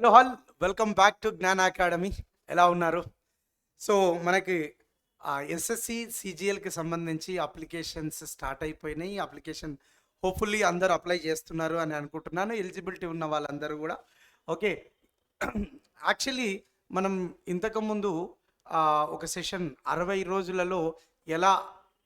Hello all welcome back to Gyan academy. ఎలా ఉన్నారు? So మనకి ఎస్ఎస్సి సిజిఎల్కి సంబంధించి అప్లికేషన్స్ స్టార్ట్ అయిపోయినాయి. అప్లికేషన్ హోప్ఫుల్లీ అందరూ అప్లై చేస్తున్నారు అని అనుకుంటున్నాను. ఎలిజిబిలిటీ ఉన్న వాళ్ళందరూ కూడా. ఓకే. యాక్చువల్లీ మనం ఇంతకుముందు ఒక సెషన్ అరవై రోజులలో ఎలా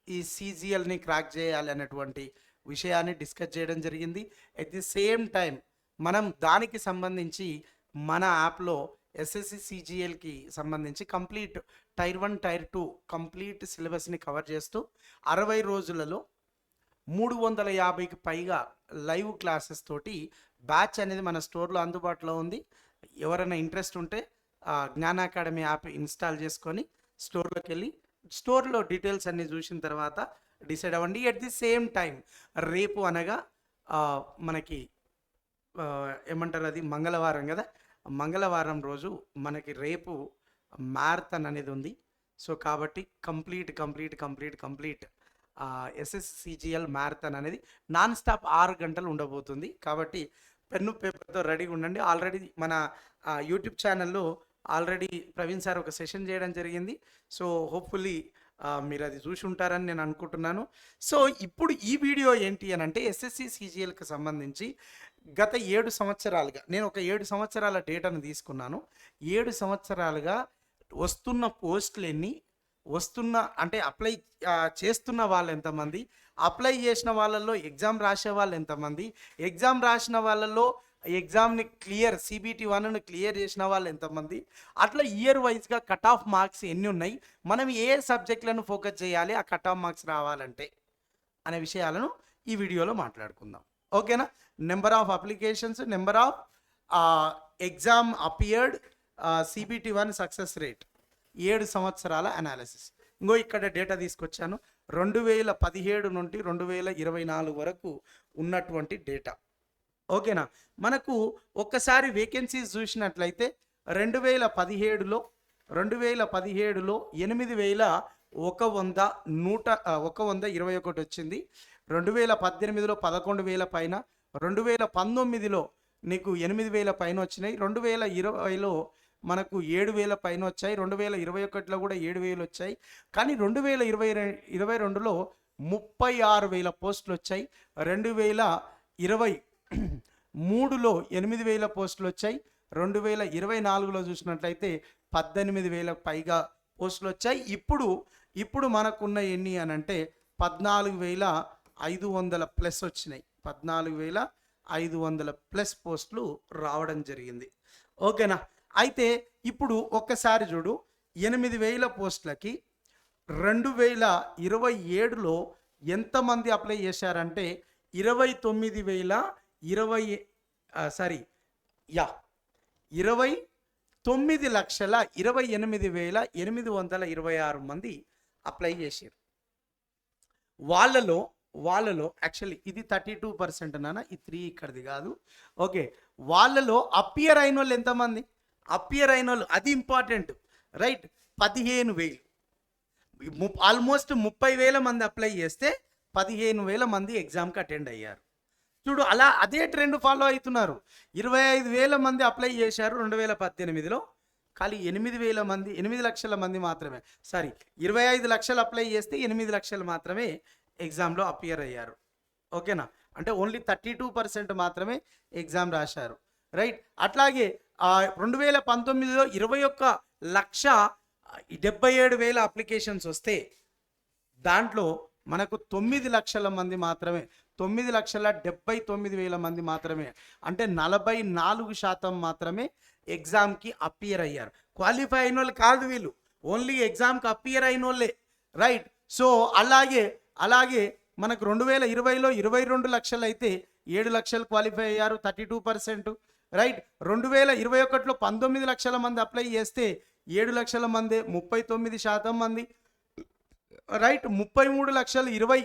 ఈ సీజీఎల్ని క్రాక్ చేయాలి అనేటువంటి విషయాన్ని డిస్కస్ చేయడం జరిగింది. అట్ ది సేమ్ టైం మనం దానికి సంబంధించి మన యాప్లో ఎస్ఎస్సి సిజిఎల్కి సంబంధించి complete tier one tier two complete సిలబస్ని కవర్ చేస్తూ అరవై రోజులలో మూడు వందల యాభైకి పైగా లైవ్ క్లాసెస్ తోటి బ్యాచ్ అనేది మన స్టోర్లో అందుబాటులో ఉంది. ఎవరైనా ఇంట్రెస్ట్ ఉంటే ఆ, జ్ఞాన అకాడమీ యాప్ ఇన్స్టాల్ చేసుకొని స్టోర్లోకి వెళ్ళి స్టోర్లో డీటెయిల్స్ అన్నీ చూసిన తర్వాత డిసైడ్ అవ్వండి. ఎట్ ది సేమ్ టైం రేపు అనగా మనకి ఏమంటారు అది? మంగళవారం కదా? మంగళవారం రోజు మనకి రేపు మ్యారథాన్ అనేది ఉంది. సో కాబట్టి complete complete complete complete SSC CGL marathon అనేది నాన్ స్టాప్ ఆరు గంటలు ఉండబోతుంది. కాబట్టి పెన్ను పేపర్తో రెడీగా ఉండండి. ఆల్రెడీ మన యూట్యూబ్ ఛానల్లో ఆల్రెడీ ప్రవీణ్ సార్ ఒక సెషన్ చేయడం జరిగింది. సో హోప్ఫుల్లీ మీరు అది చూసి ఉంటారని నేను అనుకుంటున్నాను. సో ఇప్పుడు ఈ వీడియో ఏంటి అని అంటే ఎస్ఎస్సి సిజిఎల్కి సంబంధించి గత ఏడు సంవత్సరాలుగా నేను ఒక ఏడు సంవత్సరాల డేటాను తీసుకున్నాను. ఏడు సంవత్సరాలుగా వస్తున్న పోస్టులన్నీ వస్తున్న అంటే అప్లై చేస్తున్న వాళ్ళు ఎంతమంది అప్లై చేసిన వాళ్ళల్లో ఎగ్జామ్ రాసే వాళ్ళు ఎంతమంది ఎగ్జామ్ రాసిన వాళ్ళల్లో ఎగ్జామ్ని క్లియర్ సిబిటి వన్ను క్లియర్ చేసిన వాళ్ళు ఎంతమంది అట్లా ఇయర్ వైజ్గా కట్ ఆఫ్ మార్క్స్ ఎన్ని ఉన్నాయి మనం ఏ సబ్జెక్టులను ఫోకస్ చేయాలి ఆ కట్ ఆఫ్ మార్క్స్ రావాలంటే అనే విషయాలను ఈ వీడియోలో మాట్లాడుకుందాం. ఓకేనా? Number of applications number of exam appeared CBT one success rate ఏడు సంవత్సరాల అనాలిసిస్ ఇంకో ఇక్కడ డేటా తీసుకొచ్చాను. రెండు వేల పదిహేడు నుండి రెండు వేల ఇరవై నాలుగు వరకు ఉన్నటువంటి డేటా ఓకేనా? మనకు ఒక్కసారి వేకెన్సీస్ చూసినట్లయితే రెండు వేల పదిహేడులో రెండు వేల పదిహేడులో ఎనిమిది వేల ఒక వంద నూట ఒక వంద ఇరవై ఒకటి వచ్చింది. రెండు వేల పద్దెనిమిదిలో పదకొండు వేల పైన రెండు వేల పంతొమ్మిదిలో నీకు ఎనిమిది వేల పైన వచ్చినాయి రెండు వేల ఇరవైలో మనకు ఏడు వేల పైన వచ్చాయి రెండు వేల ఇరవై ఒకటిలో కూడా ఏడు వేలు వచ్చాయి కానీ రెండు వేల ఇరవై ఇరవై రెండులో ముప్పై ఆరు వేల పోస్టులు వచ్చాయి రెండు వేల ఇరవై మూడులో ఎనిమిది వేల పోస్టులు వచ్చాయి రెండు వేల ఇరవై నాలుగులో చూసినట్లయితే పద్దెనిమిది వేల పైగా పోస్టులు వచ్చాయి. ఇప్పుడు ఇప్పుడు మనకున్న ఎన్ని అని అంటే పద్నాలుగు వేల ఐదు వందల ప్లస్ వచ్చినాయి. పద్నాలుగు వేల ఐదు వందల ప్లస్ పోస్టులు రావడం జరిగింది. ఓకేనా? అయితే ఇప్పుడు ఒక్కసారి చూడు. ఎనిమిది వేల పోస్టులకి రెండు వేల ఇరవై ఏడులో ఎంతమంది అప్లై చేశారంటే ఇరవై తొమ్మిది వేల ఇరవై సారీ యా ఇరవై తొమ్మిది లక్షల ఇరవై ఎనిమిది వేల ఎనిమిది వందల ఇరవై ఆరు మంది అప్లై చేశారు. వాళ్ళలో వాళ్ళలో యాక్చువల్లీ ఇది థర్టీ టూ పర్సెంట్ నాన్న ఈ త్రీ ఇక్కడిది కాదు. ఓకే వాళ్ళలో అపియర్ అయిన వాళ్ళు ఎంతమంది? అపియర్ అయిన వాళ్ళు అది ఇంపార్టెంట్ రైట్ పదిహేను వేలు. ఆల్మోస్ట్ ముప్పై వేల మంది అప్లై చేస్తే పదిహేను వేల మంది ఎగ్జామ్కి అటెండ్ అయ్యారు. చూడు అలా అదే ట్రెండ్ ఫాలో అవుతున్నారు. ఇరవై ఐదు వేల మంది అప్లై చేశారు రెండు వేల పద్దెనిమిదిలో ఖాళీ ఎనిమిది వేల మంది ఎనిమిది లక్షల మంది మాత్రమే. సారీ ఇరవై ఐదు లక్షలు అప్లై చేస్తే ఎనిమిది లక్షలు మాత్రమే ఎగ్జామ్లో అపియర్ అయ్యారు. ఓకేనా? అంటే ఓన్లీ థర్టీ టూ పర్సెంట్ మాత్రమే ఎగ్జామ్ రాశారు. రైట్? అట్లాగే రెండు వేల పంతొమ్మిదిలో ఇరవై ఒక్క లక్ష డెబ్బై ఏడు వేల అప్లికేషన్స్ వస్తే దాంట్లో మనకు తొమ్మిది లక్షల మంది మాత్రమే తొమ్మిది లక్షల డెబ్బై తొమ్మిది వేల మంది మాత్రమే అంటే నలభై నాలుగు శాతం మాత్రమే ఎగ్జామ్కి అపియర్ అయ్యారు. క్వాలిఫై అయిన వాళ్ళు కాదు వీళ్ళు. ఓన్లీ ఎగ్జామ్కి అపియర్ అయిన వాళ్ళే రైట్? సో అలాగే అలాగే మనకు రెండు వేల ఇరవైలో ఇరవై రెండు లక్షలు అయితే ఏడు లక్షలు క్వాలిఫై అయ్యారు థర్టీ టూ పర్సెంట్. రైట్? రెండు వేల ఇరవై ఒకటిలో పంతొమ్మిది లక్షల మంది అప్లై చేస్తే ఏడు లక్షల మంది ముప్పై తొమ్మిది శాతం మంది. రైట్? ముప్పై మూడు లక్షలు ఇరవై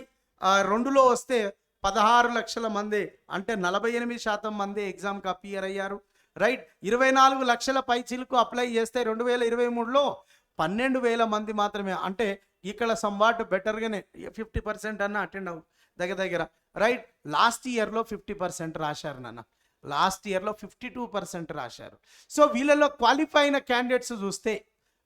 రెండులో వస్తే పదహారు లక్షల మంది అంటే నలభై ఎనిమిది శాతం మంది ఎగ్జామ్కి అపియర్ అయ్యారు. రైట్? ఇరవై నాలుగు లక్షల పైచీలకు అప్లై చేస్తే రెండు వేల ఇరవై మూడులో పన్నెండు వేల మంది మాత్రమే అంటే ఇక్కడ సంవాట్ బెటర్గానే ఫిఫ్టీ పర్సెంట్ అన్న అటెండ్ అవ్వు. దగ్గర దగ్గర. రైట్ లాస్ట్ ఇయర్లో ఫిఫ్టీ పర్సెంట్ రాశారు నాన్న. లాస్ట్ ఇయర్లో ఫిఫ్టీ టూ పర్సెంట్ రాశారు. సో వీళ్ళలో క్వాలిఫై అయిన క్యాండిడేట్స్ చూస్తే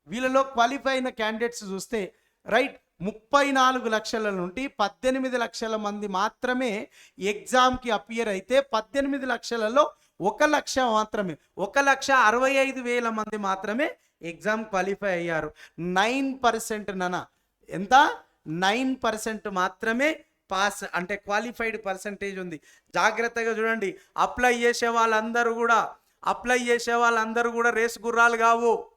వీళ్ళలో క్వాలిఫై అయిన క్యాండిడేట్స్ చూస్తే రైట్ ముప్పై నాలుగు లక్షల నుండి పద్దెనిమిది లక్షల మంది మాత్రమే ఎగ్జామ్కి అపియర్ అయితే పద్దెనిమిది లక్షలలో ఒక లక్ష మాత్రమే ఒక లక్ష అరవై ఐదు వేల మంది మాత్రమే ఎగ్జామ్ క్వాలిఫై అయ్యారు. నైన్ పర్సెంట్ నన ఎంత? నైన్ పర్సెంట్ మాత్రమే పాస్ అంటే క్వాలిఫైడ్ పర్సంటేజ్ ఉంది. జాగ్రత్తగా చూడండి అప్లై చేసే వాళ్ళందరూ కూడా అప్లై చేసే వాళ్ళందరూ కూడా రేసు గుర్రాలు కావు.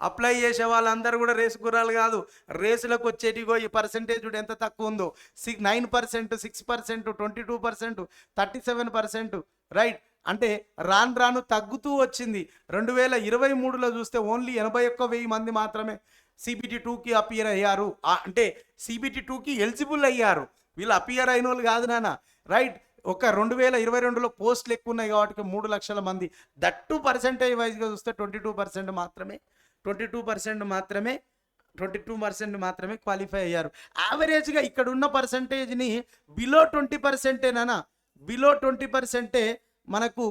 అప్లై చేసే వాళ్ళందరూ కూడా రేసు గుర్రాలు కాదు. రేసులకు వచ్చేటిగో ఈ పర్సెంటేజ్ ఎంత తక్కువ ఉందో. Six nine percent six percent twenty two percent thirty seven percent right? అంటే రాను రాను తగ్గుతూ వచ్చింది. రెండు వేల ఇరవై మూడులో చూస్తే ఓన్లీ ఎనభై ఒక్క వెయ్యి మంది మాత్రమే. సిబిటి టూకి అపియర్ అయ్యారు. అంటే సిబిటి టూకి ఎలిజిబుల్ అయ్యారు. వీళ్ళు అపియర్ అయిన వాళ్ళు కాదు నాన్న. రైట్ ఒక రెండు వేల ఇరవై రెండులో పోస్టులు ఎక్కువ ఉన్నాయి కాబట్టి మూడు లక్షల మంది. దట్టు పర్సెంటేజ్ వైజ్గా చూస్తే ట్వంటీ టూ పర్సెంట్ మాత్రమే. ట్వంటీ టూ పర్సెంట్ మాత్రమే. ట్వంటీ టూ పర్సెంట్ మాత్రమే క్వాలిఫై అయ్యారు. యావరేజ్గా ఇక్కడ ఉన్న పర్సంటేజ్ని బిలో ట్వంటీ పర్సెంటేనా బిలో ట్వంటీ పర్సెంటే మనకు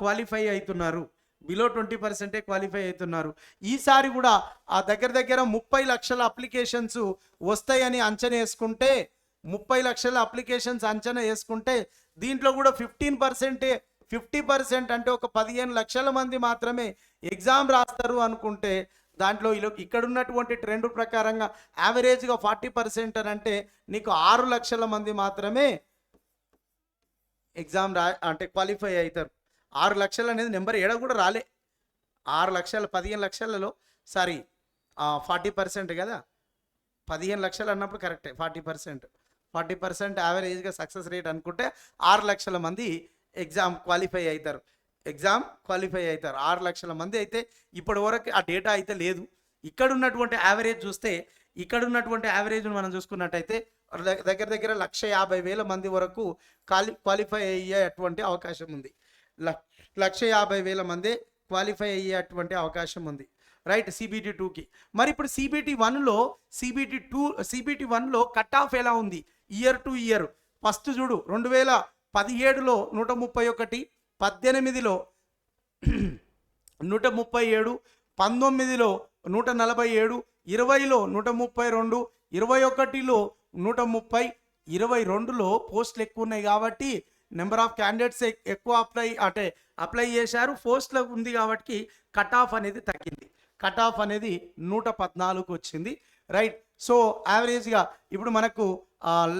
క్వాలిఫై అవుతున్నారు. బిలో ట్వంటీ పర్సెంటే క్వాలిఫై అవుతున్నారు. ఈసారి కూడా ఆ దగ్గర దగ్గర ముప్పై లక్షల అప్లికేషన్స్ వస్తాయని అంచనా వేసుకుంటే ముప్పై లక్షల అప్లికేషన్స్ అంచనా వేసుకుంటే దీంట్లో కూడా ఫిఫ్టీన్ పర్సెంటే ఫిఫ్టీ పర్సెంట్ అంటే ఒక పదిహేను లక్షల మంది మాత్రమే ఎగ్జామ్ రాస్తారు అనుకుంటే దాంట్లో ఇక్కడ ఉన్నటువంటి ట్రెండ్ ప్రకారంగా యావరేజ్గా ఫార్టీ పర్సెంట్ అని అంటే నీకు ఆరు లక్షల మంది మాత్రమే ఎగ్జామ్ రా అంటే క్వాలిఫై అవుతారు. ఆరు లక్షలు అనేది నెంబర్ ఏడ కూడా రాలే. ఆరు లక్షల పదిహేను లక్షలలో సారీ ఫార్టీ పర్సెంట్ కదా? పదిహేను లక్షలు అన్నప్పుడు కరెక్టే ఫార్టీ పర్సెంట్. ఫార్టీ పర్సెంట్ యావరేజ్గా సక్సెస్ రేట్ అనుకుంటే ఆరు లక్షల మంది ఎగ్జామ్ క్వాలిఫై అవుతారు ఎగ్జామ్ క్వాలిఫై అవుతారు ఆరు లక్షల మంది అయితే ఇప్పటి వరకు ఆ డేటా అయితే లేదు. ఇక్కడ ఉన్నటువంటి యావరేజ్ చూస్తే ఇక్కడ ఉన్నటువంటి యావరేజ్ను మనం చూసుకున్నట్టయితే ద- దగ్గర దగ్గర లక్ష యాభై వేల మంది వరకు క్వాలి క్వాలిఫై అయ్యేటువంటి అవకాశం ఉంది. లక్ష యాభై వేల మంది క్వాలిఫై అయ్యేటువంటి అవకాశం ఉంది. రైట్? సిబిటి టూకి మరి ఇప్పుడు సిబిటి వన్లో సిబిటి టూ సిబిటి వన్లో కట్ ఆఫ్ ఎలా ఉంది? ఇయర్ టు ఇయర్ ఫస్ట్ చూడు రెండు వేల పదిహేడులో నూట ముప్పై ఒకటి పద్దెనిమిదిలో నూట ముప్పై ఏడు పంతొమ్మిదిలో నూట నలభై ఏడు ఇరవైలో నూట ముప్పై రెండు ఇరవై ఒకటిలో నూట ముప్పై ఇరవై రెండులో పోస్టులు ఎక్కువ ఉన్నాయి కాబట్టి నెంబర్ ఆఫ్ క్యాండిడేట్స్ ఎక్కువ అప్లై అంటే అప్లై చేశారు. పోస్ట్లో ఉంది కాబట్టి కట్ ఆఫ్ అనేది తగ్గింది. కట్ ఆఫ్ అనేది నూట పద్నాలుగు వచ్చింది. రైట్. సో యావరేజ్గా ఇప్పుడు మనకు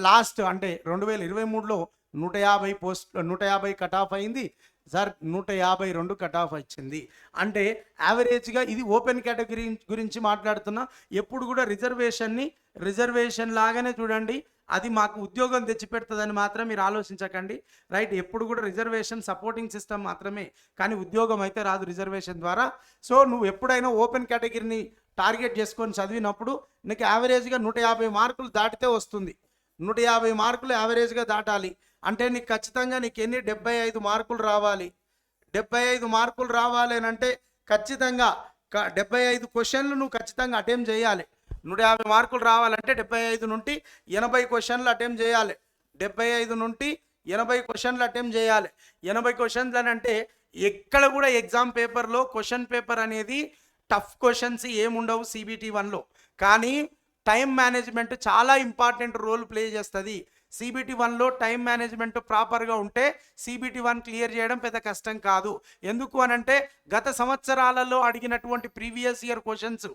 లాస్ట్ అంటే రెండు వేల ఇరవై మూడులో నూట యాభై పోస్ట్ నూట యాభై కట్ ఆఫ్ అయింది. సార్ నూట యాభై రెండు కట్ ఆఫ్ వచ్చింది. అంటే యావరేజ్గా ఇది ఓపెన్ కేటగిరీ గురించి మాట్లాడుతున్నా. ఎప్పుడు కూడా రిజర్వేషన్ని రిజర్వేషన్ లాగానే చూడండి. అది మాకు ఉద్యోగం తెచ్చిపెడుతుందని మాత్రం మీరు ఆలోచించకండి. రైట్ ఎప్పుడు కూడా రిజర్వేషన్ సపోర్టింగ్ సిస్టమ్ మాత్రమే కానీ ఉద్యోగం అయితే రాదు రిజర్వేషన్ ద్వారా. సో నువ్వు ఎప్పుడైనా ఓపెన్ కేటగిరీని టార్గెట్ చేసుకొని చదివినప్పుడు నీకు యావరేజ్గా నూట యాభై మార్కులు దాటితే వస్తుంది. నూట యాభై మార్కులు యావరేజ్గా దాటాలి. అంటే నీకు ఖచ్చితంగా నీకు ఎన్ని? డెబ్బై ఐదు మార్కులు రావాలి. డెబ్బై ఐదు మార్కులు రావాలి అని అంటే ఖచ్చితంగా డెబ్బై ఐదు క్వశ్చన్లు నువ్వు ఖచ్చితంగా అటెంప్ట్ చేయాలి. నూట యాభై మార్కులు రావాలంటే డెబ్బై ఐదు నుండి ఎనభై క్వశ్చన్లు అటెంప్ట్ చేయాలి. డెబ్బై ఐదు నుండి ఎనభై క్వశ్చన్లు అటెంప్ట్ చేయాలి. ఎనభై క్వశ్చన్లు అని అంటే ఎక్కడ కూడా ఎగ్జామ్ పేపర్లో క్వశ్చన్ పేపర్ అనేది టఫ్ క్వశ్చన్స్ ఏముండవు సిబిటి వన్లో. కానీ టైం మేనేజ్మెంట్ చాలా ఇంపార్టెంట్ రోల్ ప్లే చేస్తుంది. సిబిటి వన్లో టైం మేనేజ్మెంట్ ప్రాపర్గా ఉంటే సిబిటి వన్ క్లియర్ చేయడం పెద్ద కష్టం కాదు. ఎందుకు అనంటే గత సంవత్సరాలలో అడిగినటువంటి ప్రీవియస్ ఇయర్ క్వశ్చన్స్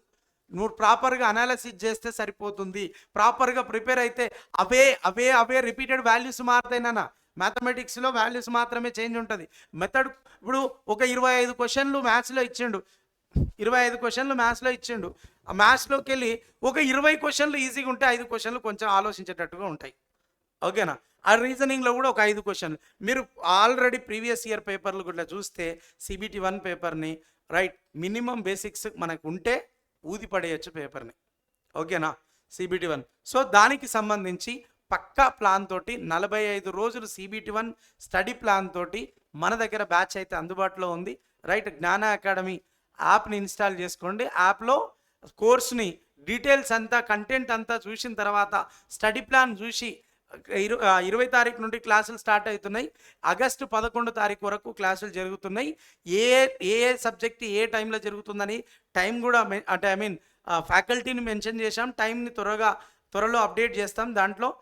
నువ్వు ప్రాపర్గా అనాలిసిస్ చేస్తే సరిపోతుంది. ప్రాపర్గా ప్రిపేర్ అయితే అవే అవే అవే రిపీటెడ్ వాల్యూస్ మారుతాయినా మ్యాథమెటిక్స్లో వాల్యూస్ మాత్రమే చేంజ్ ఉంటుంది. మెథడ్ ఇప్పుడు ఒక ఇరవై ఐదు క్వశ్చన్లు మ్యాథ్స్లో ఇచ్చిండు. ఇరవై ఐదు క్వశ్చన్లు మ్యాథ్స్లో ఇచ్చిండు. ఆ మ్యాథ్స్లోకి వెళ్ళి ఒక ఇరవై క్వశ్చన్లు ఈజీగా ఉంటే ఐదు క్వశ్చన్లు కొంచెం ఆలోచించేటట్టుగా ఉంటాయి. ఓకేనా ఆ రీజనింగ్లో కూడా ఒక ఐదు క్వశ్చన్లు మీరు ఆల్రెడీ ప్రీవియస్ ఇయర్ పేపర్లు కూడా చూస్తే సిబిటి వన్ పేపర్ని రైట్ మినిమం బేసిక్స్ మనకు ఉంటే ఊది పడేయచ్చు పేపర్ని. ఓకేనా? సిబిటి వన్ సో దానికి సంబంధించి పక్కా ప్లాన్ తోటి నలభై ఐదు రోజులు సిబిటి వన్ స్టడీ ప్లాన్ తోటి మన దగ్గర బ్యాచ్ అయితే అందుబాటులో ఉంది. రైట్ జ్ఞాన అకాడమీ యాప్ని ఇన్స్టాల్ చేసుకోండి. యాప్లో కోర్స్ని డీటెయిల్స్ అంతా కంటెంట్ అంతా చూసిన తర్వాత స్టడీ ప్లాన్ చూసి ఇరు ఇరవై తారీఖు నుండి క్లాసులు స్టార్ట్ అవుతున్నాయి. ఆగస్టు పదకొండు తారీఖు వరకు క్లాసులు జరుగుతున్నాయి. ఏ ఏ సబ్జెక్ట్ ఏ టైంలో జరుగుతుందని టైం కూడా మె- అంటే ఐ మీన్ ఫ్యాకల్టీని మెన్షన్ చేశాం. టైంని త్వరగా త్వరలో అప్డేట్ చేస్తాం దాంట్లో.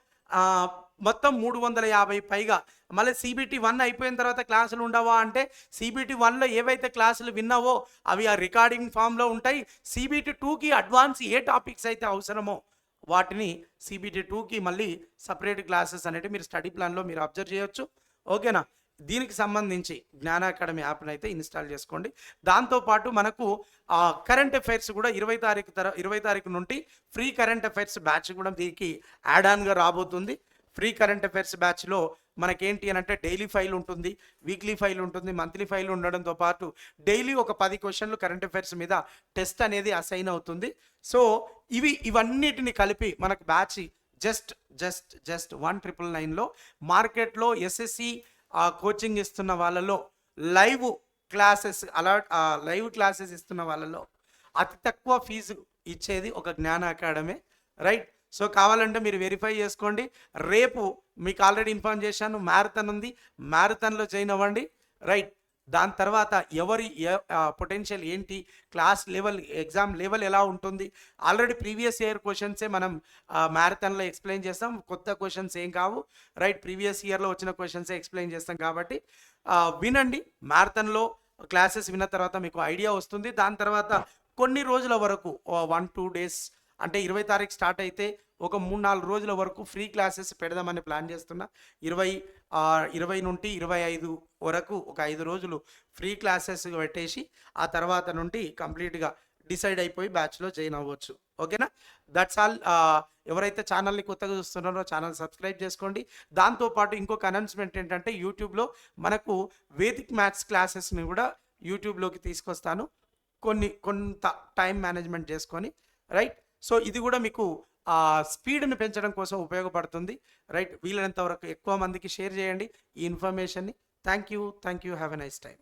మొత్తం మూడు వందల యాభై పైగా. మళ్ళీ సిబిటి వన్ అయిపోయిన తర్వాత క్లాసులు ఉండవా అంటే సిబిటి వన్లో ఏవైతే క్లాసులు విన్నావో అవి ఆ రికార్డింగ్ ఫామ్లో ఉంటాయి. సిబిటి టూకి అడ్వాన్స్ ఏ టాపిక్స్ అయితే అవసరమో వాటిని సిబిటీ టూకి మళ్ళీ సపరేట్ క్లాసెస్ అనేవి మీరు స్టడీ ప్లాన్లో మీరు అబ్జర్వ్ చేయొచ్చు. ఓకేనా దీనికి సంబంధించి జ్ఞాన అకాడమీ యాప్ని అయితే ఇన్స్టాల్ చేసుకోండి. దాంతోపాటు మనకు కరెంట్ అఫైర్స్ కూడా ఇరవై తారీఖు తర ఇరవై తారీఖు నుండి ఫ్రీ కరెంట్ అఫైర్స్ బ్యాచ్ కూడా దీనికి యాడ్ ఆన్గా రాబోతుంది. ఫ్రీ కరెంట్ అఫైర్స్ బ్యాచ్లో మనకేంటి అని అంటే డైలీ ఫైల్ ఉంటుంది వీక్లీ ఫైల్ ఉంటుంది మంత్లీ ఫైల్ ఉండడంతో పాటు డైలీ ఒక పది క్వశ్చన్లు కరెంట్ అఫైర్స్ మీద టెస్ట్ అనేది అసైన్ అవుతుంది. సో ఇవి ఇవన్నిటిని కలిపి మనకు batch just just just one triple నైన్లో మార్కెట్లో ఎస్ఎస్సి కోచింగ్ ఇస్తున్న వాళ్ళలో లైవ్ క్లాసెస్ అలా లైవ్ క్లాసెస్ ఇస్తున్న వాళ్ళలో అతి తక్కువ ఫీజు ఇచ్చేది ఒక జ్ఞాన అకాడమీ రైట్? సో కావాలంటే మీరు వెరిఫై చేసుకోండి. రేపు మీకు ఆల్రెడీ ఇన్ఫార్మ్ చేశాను మ్యారథాన్ ఉంది. మ్యారథాన్లో జాయిన్ అవ్వండి. రైట్ దాని తర్వాత ఎవరి పొటెన్షియల్ ఏంటి? క్లాస్ లెవెల్ ఎగ్జామ్ లెవెల్ ఎలా ఉంటుంది? ఆల్రెడీ ప్రీవియస్ ఇయర్ క్వశ్చన్సే మనం మ్యారథాన్లో ఎక్స్ప్లెయిన్ చేస్తాం. కొత్త క్వశ్చన్స్ ఏం కావు. రైట్ ప్రీవియస్ ఇయర్లో వచ్చిన క్వశ్చన్సే ఎక్స్ప్లెయిన్ చేస్తాం కాబట్టి వినండి. మ్యారథాన్లో క్లాసెస్ విన్న తర్వాత మీకు ఐడియా వస్తుంది. దాని తర్వాత కొన్ని రోజుల వరకు వన్ టూ డేస్ అంటే ఇరవై తారీఖు స్టార్ట్ అయితే ఒక మూడు నాలుగు రోజుల వరకు ఫ్రీ క్లాసెస్ పెడదామని ప్లాన్ చేస్తున్నా. ఇరవై ఇరవై నుండి ఇరవై ఐదు వరకు ఒక ఐదు రోజులు ఫ్రీ క్లాసెస్ పెట్టేసి ఆ తర్వాత నుండి కంప్లీట్గా డిసైడ్ అయిపోయి బ్యాచ్లో జాయిన్ అవ్వచ్చు. ఓకేనా? దట్స్ ఆల్ ఎవరైతే ఛానల్ని కొత్తగా చూస్తున్నారో ఛానల్ సబ్స్క్రైబ్ చేసుకోండి. దాంతోపాటు ఇంకొక అనౌన్స్మెంట్ ఏంటంటే యూట్యూబ్లో మనకు వేదిక్ మ్యాథ్స్ క్లాసెస్ని కూడా యూట్యూబ్లోకి తీసుకొస్తాను. కొన్ని కొంత టైం మేనేజ్మెంట్ చేసుకొని రైట్? సో ఇది కూడా మీకు ఆ స్పీడ్ని పెంచడం కోసం ఉపయోగపడుతుంది. రైట్? వీలైనంత వరకు ఎక్కువ మందికి షేర్ చేయండి ఈ ఇన్ఫర్మేషన్ని. Thank you thank you have a nice time